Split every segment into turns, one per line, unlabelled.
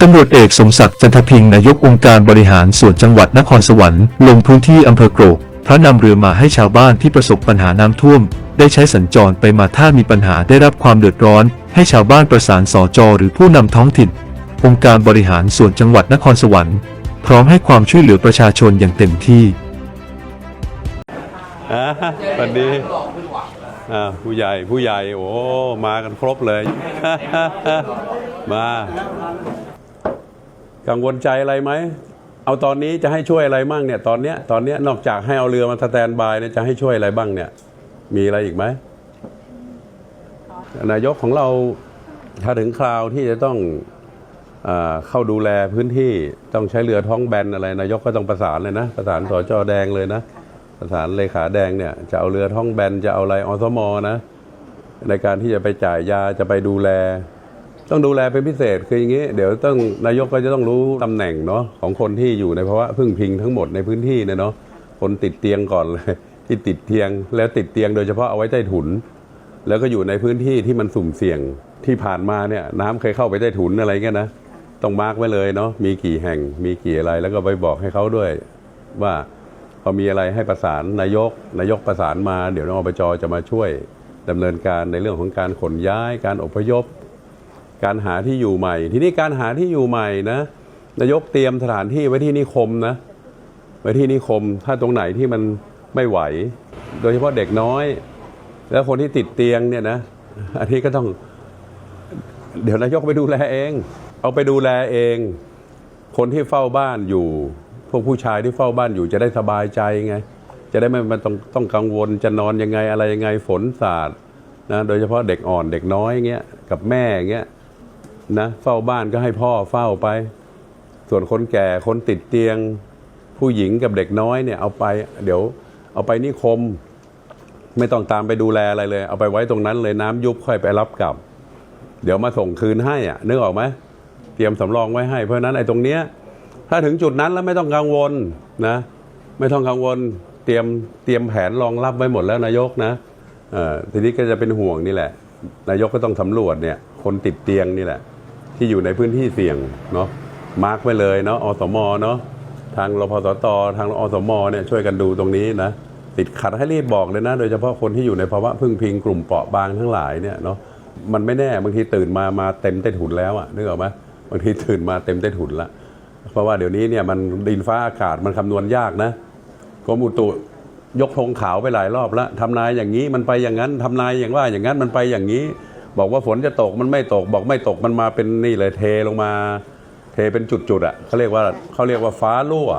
ตำรวจเอกสมศักดิ์จันทพิงนายกองค์การบริหารส่วนจังหวัดนครสวรรค์ลงพื้นที่อำเภอโกรกพระนำเรือมาให้ชาวบ้านที่ประสบปัญหาน้ำท่วม ได้ใช้สัญจรไปมาถ้ามีปัญหาได้รับความเดือดร้อน ให้ชาวบ้านประสานสจหรือผู้นำท้องถิ่น องค์การบริหารส่วนจังหวัดนครสวรรค์ พร้อมให้ความช่วยเหลือประชาชนอย่างเต็มที่
อ่าสวัสดีอ่าผู้ใหญ่ผู้ใหญ่ โอ้ มากันครบเลย มา กังวลใจอะไรไหมเอาตอนนี้จะให้ช่วยอะไรมั่งเนี่ยตอนเนี้ยตอนเนี้ยนอกจากให้เอาเรือมาสแตนบายเนี่ยจะให้ช่วยอะไรบ้างเนี่ย มีอะไรอีกไหมนายกของเราถ้าถึงคราวที่จะต้องอเข้าดูแลพื้นที่ต้องใช้เรือท้องแบนอะไร นายกก็ต้องประสานเลยนะ ประสานสจแดงเลยนะ ประสานเลขาแดงเนี่ยจะเอาเรือท้องแบนจะเอาอะไรอสมนะ ในการที่จะไปจ่ายยาจะไปดูแล ต้องดูแลเป็นพิเศษคืออย่างนี้ เดี๋ยวต้องนายกก็จะต้องรู้ตำแหน่งเนาะของคนที่อยู่ในภาวะพึ่งพิงทั้งหมดในพื้นที่เนี่ยเนาะคนติดเตียงก่อนเลยที่ติดเตียงแล้วติดเตียงโดยเฉพาะเอาไว้ใต้ถุน แล้วก็อยู่ในพื้นที่ที่มันสุ่มเสี่ยงที่ผ่านมาเนี่ยน้ำเคยเข้าไปใต้ถุนอะไรเงี้ยนะต้องมาร์กไว้เลยเนาะมีกี่แห่งมีกี่อะไรแล้วก็ไปบอกให้เขาด้วย ว่าพอมีอะไรให้ประสานนายกนายกประสานมา เดี๋ยวอบจจะมาช่วยดำเนินการในเรื่องของการขนย้ายการอพยพ การหาที่อยู่ใหม่ ทีนี้การหาที่อยู่ใหม่นะนายกเตรียมสถานที่ไว้ที่นิคมนะไว้ที่นิคมถ้าตรงไหนที่มันไม่ไหว โดยเฉพาะเด็กน้อย แล้วคนที่ติดเตียงเนี่ยนะอันนี้ก็ต้อง เดี๋ยวนายกไปดูแลเอง เอาไปดูแลเอง คนที่เฝ้าบ้านอยู่ พวกผู้ชายที่เฝ้าบ้านอยู่จะได้สบายใจไง จะได้ไม่มันต้องต้องกังวลจะนอนยังไงอะไรยังไงฝนสาดนะโดยเฉพาะเด็กอ่อนเด็กน้อยเงี้ยกับแม่เงี้ย นะเฝ้าบ้านก็ให้พ่อเฝ้าไป ส่วนคนแก่คนติดเตียง ผู้หญิงกับเด็กน้อยเนี่ยเอาไป เดี๋ยวเอาไปนิคม ไม่ต้องตามไปดูแลอะไรเลย เอาไปไว้ตรงนั้นเลยน้ำยุบค่อยไปรับกลับ เดี๋ยวมาส่งคืนให้อะนึกออกไหมเตรียมสำรองไว้ให้ เพราะนั้นไอ้ตรงเนี้ยถ้าถึงจุดนั้นแล้วไม่ต้องกังวลนะ ไม่ต้องกังวลเตรียมเตรียมแผนรองรับไว้หมดแล้วนายกนะอ่ทีนี้ก็จะเป็นห่วงนี่แหละ นายกก็ต้องสำรวจเนี่ย คนติดเตียงนี่แหละ ที่อยู่ในพื้นที่เสี่ยงเนาะมาร์กไว้เลยเนาะอสมเนาะทางรพสตทางอสมเนี่ยช่วยกันดูตรงนี้นะติดขัดให้รีบบอกเลยนะ โดยเฉพาะคนที่อยู่ในภาวะพึ่งพิงกลุ่มเปราะบางทั้งหลายเนี่ยเนาะมันไม่แน่บางทีตื่นมามาเต็มใต้ถุนแล้วอะนึกออกไหมบางทีตื่นมาเต็มใต้ถุนละเพราะว่าเดี๋ยวนี้เนี่ยมันดินฟ้าอากาศมันคำนวณยากนะกรมอุตุยกธงขาวไปหลายรอบแล้วทำนายอย่างนี้มันไปอย่างนั้นทำนายอย่างว่าอย่างนั้นมันไปอย่างนี้ บอกว่าฝนจะตกมันไม่ตก บอกไม่ตกมันมาเป็นนี่เลยเทลงมา เทเป็นจุดๆอะเขาเรียกว่าเขาเรียกว่าฟ้ารั่ว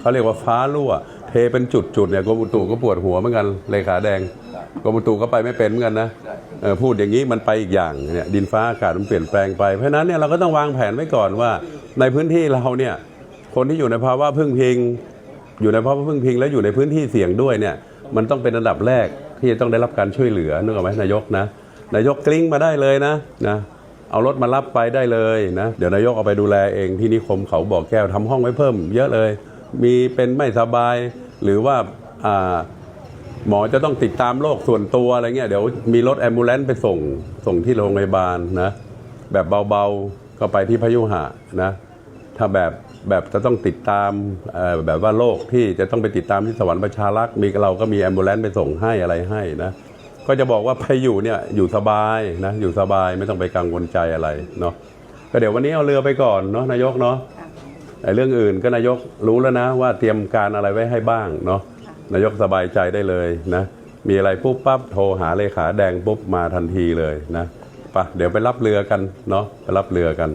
เขาเรียกว่าฟ้ารั่ว เทเป็นจุดๆเนี่ยกรมอุตุก็ปวดหัวเหมือนกันเลขาแดงกรมอุตุก็ไปไม่เป็นเหมือนกันนะพูดอย่างนี้มันไปอีกอย่างเนี่ยดินฟ้าอากาศมันเปลี่ยนแปลงไปเพราะนั้นเนี่ยเราก็ต้องวางแผนไว้ก่อนว่า ในพื้นที่เราเนี่ยคนที่อยู่ในภาวะพึ่งพิง อยู่ในภาวะพึ่งพิง และอยู่ในพื้นที่เสี่ยงด้วยเนี่ยมันต้องเป็นอันดับแรกที่จะต้องได้รับการช่วยเหลือนึกออกไหมนายกนะ นายกกลิ้งมาได้เลยนะนะเอารถมารับไปได้เลยนะเดี๋ยวนายกเอาไปดูแลเองที่นิคมเขาบอกแก้วทำห้องไว้เพิ่ม เยอะเลย มีเป็นไม่สบาย หรือว่าอ่าหมอจะต้องติดตามโรคส่วนตัวอะไรเงี้ยเดี๋ยวมีรถแอมบูเลนต์ไปส่งส่งที่โรงพยาบาลนะแบบเบาๆก็ไปที่พยุหะนะถ้าแบบแบบจะต้องติดตามแบบว่าโรคที่จะต้องไปติดตามที่สวรรค์ประชารักษ์มีเราก็มีแอมบูเลนต์ไปส่งให้อะไรให้นะ ก็จะบอกว่าไปอยู่เนี่ยอยู่สบายนะอยู่สบายไม่ต้องไปกังวลใจอะไรเนาะก็เดี๋ยววันนี้เอาเรือไปก่อนเนาะนายกเนาะไอ้เรื่องอื่นก็นายกรู้แล้วนะว่าเตรียมการอะไรไว้ให้บ้างเนาะนายกสบายใจได้เลยนะ มีอะไรปุ๊บปั๊บโทรหาเลขาแดงปุ๊บมาทันทีเลยนะไปะเดี๋ยวไปรับเรือกันเนาะไปรับเรือกัน